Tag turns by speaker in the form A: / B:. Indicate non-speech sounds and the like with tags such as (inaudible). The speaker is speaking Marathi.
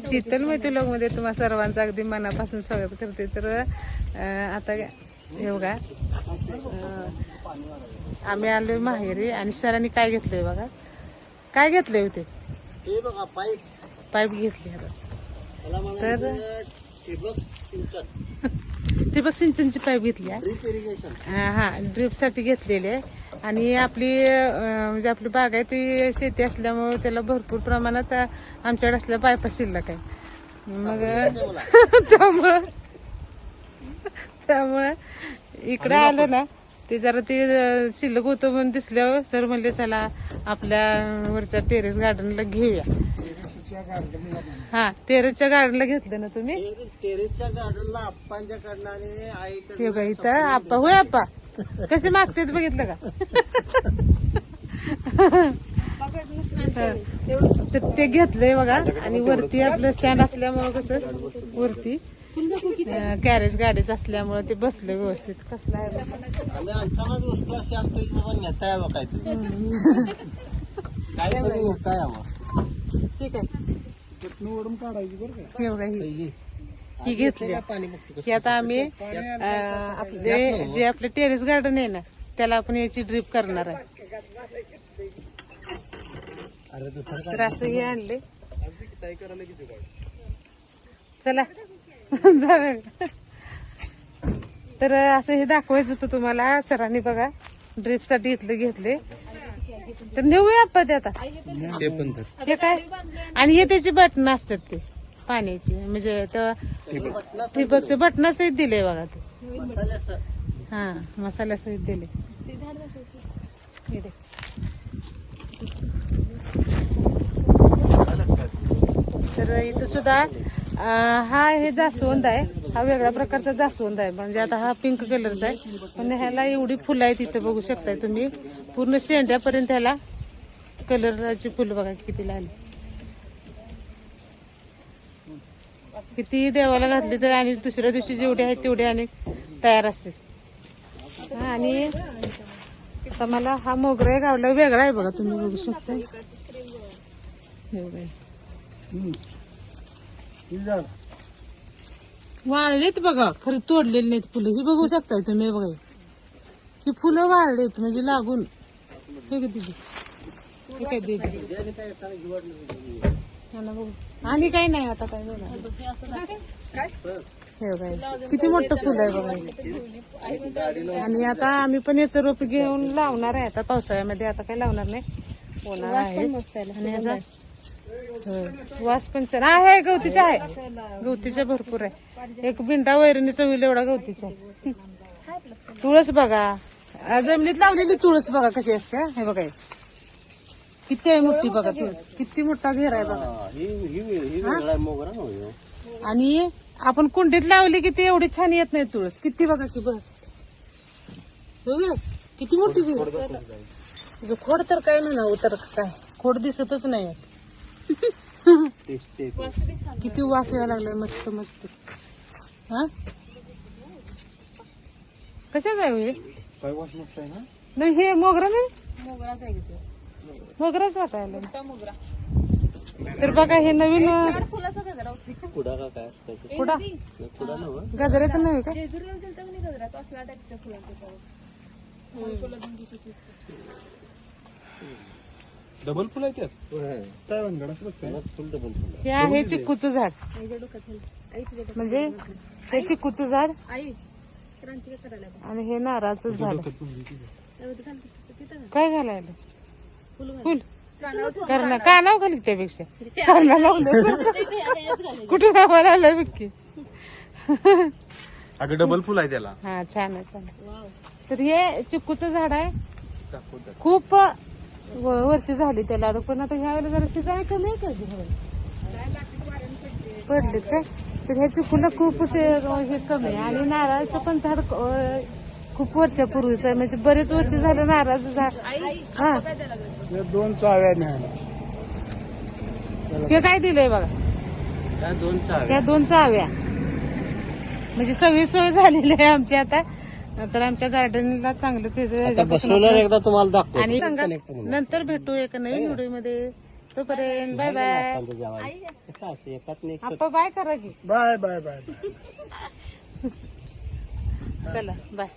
A: शीतल मैत्री लोक मध्ये तुम्हा सर्वांचं अगदी मनापासून स्वागत करते. तर आता हे बघा आम्ही आलोय माहेरी आणि सरांनी काय घेतलंय बघा? काय घेतले होते
B: हे बघा पाईप.
A: पाईप घेतले आता. तर (laughs)
B: ठिबक सिंचन
A: ठिबक सिंचनची पाईप घेतली आहे. हा हा ड्रीपसाठी घेतलेली आहे. आणि आपली म्हणजे आपली बाग आहे ती शेती असल्यामुळे त्याला भरपूर प्रमाणात आमच्याकडे असल्या पायपा शिल्लक आहे. मग (laughs) त्यामुळं त्यामुळं इकडे आलं ना ते जरा ते शिल्लक होतं म्हणून दिसल्यावर सर म्हणले चला आपल्या वरच्या टेरेस गार्डनला घेऊया. हा टेरेसच्या गार्डनला घेतलं ना तुम्ही?
B: टेरेसच्या गार्डनला आप्पांच्या कडनाने
A: हे
B: आईकडे
A: बघा इथं? आप्पा होय आप्पा? कसे मागतेत बघितलं का? तर ते घेतलंय बघा आणि वरती आपलं स्टँड असल्यामुळं कसं वरती कॅरेज गाडीच असल्यामुळं ते बसलं व्यवस्थित. कसलं आहे बघा.
B: आणि आमच्याकडे वस्तू अशी आणतो की बाबा नेता यावं काहीतरी. काहीतरी नेता यावं.
A: ठीक आहे.
B: वरून काढायची बरं का?
A: हे बघा ही ही. घेतली.
B: पाणी बघतो?
A: की आता आम्ही अं, आपले जे आपले टेरेस गार्डन आहे ना त्याला आपण याची ड्रीप करणार आहे.
B: अरे दुसरं
A: तर असं हे आणले. चला. (laughs) जाऊया तर असं हे दाखवायचं होतं तुम्हाला सरांनी बघा ड्रिपसाठी इथलं घेतले. तर नेऊया आपण ते आता.
B: ते पण तर.
A: हे काय? आणि हे त्याची बटन असतात ते पाण्याची. म्हणजे ठिबकचे बटन सहित दिले बघा ते. हा मसाला सहित दिले. हे दे. तर इथं सुद्धा अं, हा हे जास्वंद आहे. हा वेगळ्या प्रकारचा जास्वंद आहे. म्हणजे आता हा पिंक कलरचा आहे. पण ह्याला एवढी फुलं आहेत इथं बघू शकताय तुम्ही. पूर्ण शेंड्यापर्यंत ह्याला कलरची फुलं बघा किती लागली किती देवाला घातली तर आणि दुसऱ्या दिवशी जेवढे आहेत तेवढे आणि तयार असते आणि आता मला हा मोगरा गावला वेगळा आहे बघा तुम्ही बघू शकता. वाळलेत बघा. खरं तोडलेले नाहीत फुलं. ही बघू शकताय तुम्ही बघा. ही फुलं वाळलेत म्हणजे लागून. हे काय बघू. आणि काही नाही आता काय हे बघा. किती मोठं फुल आहे बघा. आणि आता आम्ही पण याचं रोप घेऊन लावणार आहे आता पावसाळ्यामध्ये. आता काही लावणार नाही. होणार आहे. वास पण छान आहे गवतीचा आहे. गवतीचा भरपूर आहे. एक बिंडा वैरणीचा होईल एवढा गवतीचा. तुळस बघा. जमिनीत लावलेली तुळस बघा कशी असते हे? बघा. किती आहे मोठी बघा तुळस. किती मोठा घेर आहे बघा.
B: ही ही ही हो
A: आणि आपण कुंडीत लावली की ती एवढी छान येत नाही तुळस. किती बघा की बघ. किती मोठी घेर खोड तर काय म्हणा तर काय. खोड दिसतच नाही. किती वास यायला लागलाय मस्त मस्त. हा? कशाच आहे हो? हे
B: काय वास मस्त आहे ना?
A: नाही हे मोगरा नाही? मोगराच वाटायला. तर बघा हे नवीन
B: कुडा का काय असतं ते?
A: कुडा
B: कुडा ना हो.
A: गजऱ्याचं नव्हे का?
B: डबल फुल आहे त्यात काय भानगड असं काय? Full double full.
A: हे आहे चिक्कूचं झाड. म्हणजे? हे चिक्कूचं झाड? आणि हे नारळाचं झाड. काय घालायला? फुल करणा कानाव घाली त्यापेक्षा? (laughs) काना लावलं कुठे गावाला आलं विक्की?
B: अगं डबल फुल आहे त्याला.
A: हा छान आहे छान. तर हे चिक्कूचं झाड आहे. खूप व- वर्ष झाली त्याला. आता पण आता ह्या वेळेला जरा शिजाय कमी आहे का? पडलेत काय तर ह्याची फुलं खूप असे हे कमी आहे. आणि नारळाचं पण झाड खूप वर्षापूर्वीच आहे. म्हणजे बरेच वर्ष झालं नारळाचं झाड. हा.
B: दोन चाव्या
A: हे काय दिलंय बघा?
B: त्या दोन चाव्या.
A: ह्या दोन चाव्या. म्हणजे सगळी सोय झालेली आहे आमची आता. तर आमच्या गार्डनला चांगलंच याचं-
B: आता
A: ह्याच्यापासून
B: बसवल्यावर एकदा तुम्हाला दाखवतो.
A: आणि सांगा नंतर भेटू एका नवीन व्हिडिओमध्ये तोपर्यंत बाय बाय आपण बाय करा की.
C: बाय बाय बाय बाय
A: चला बाय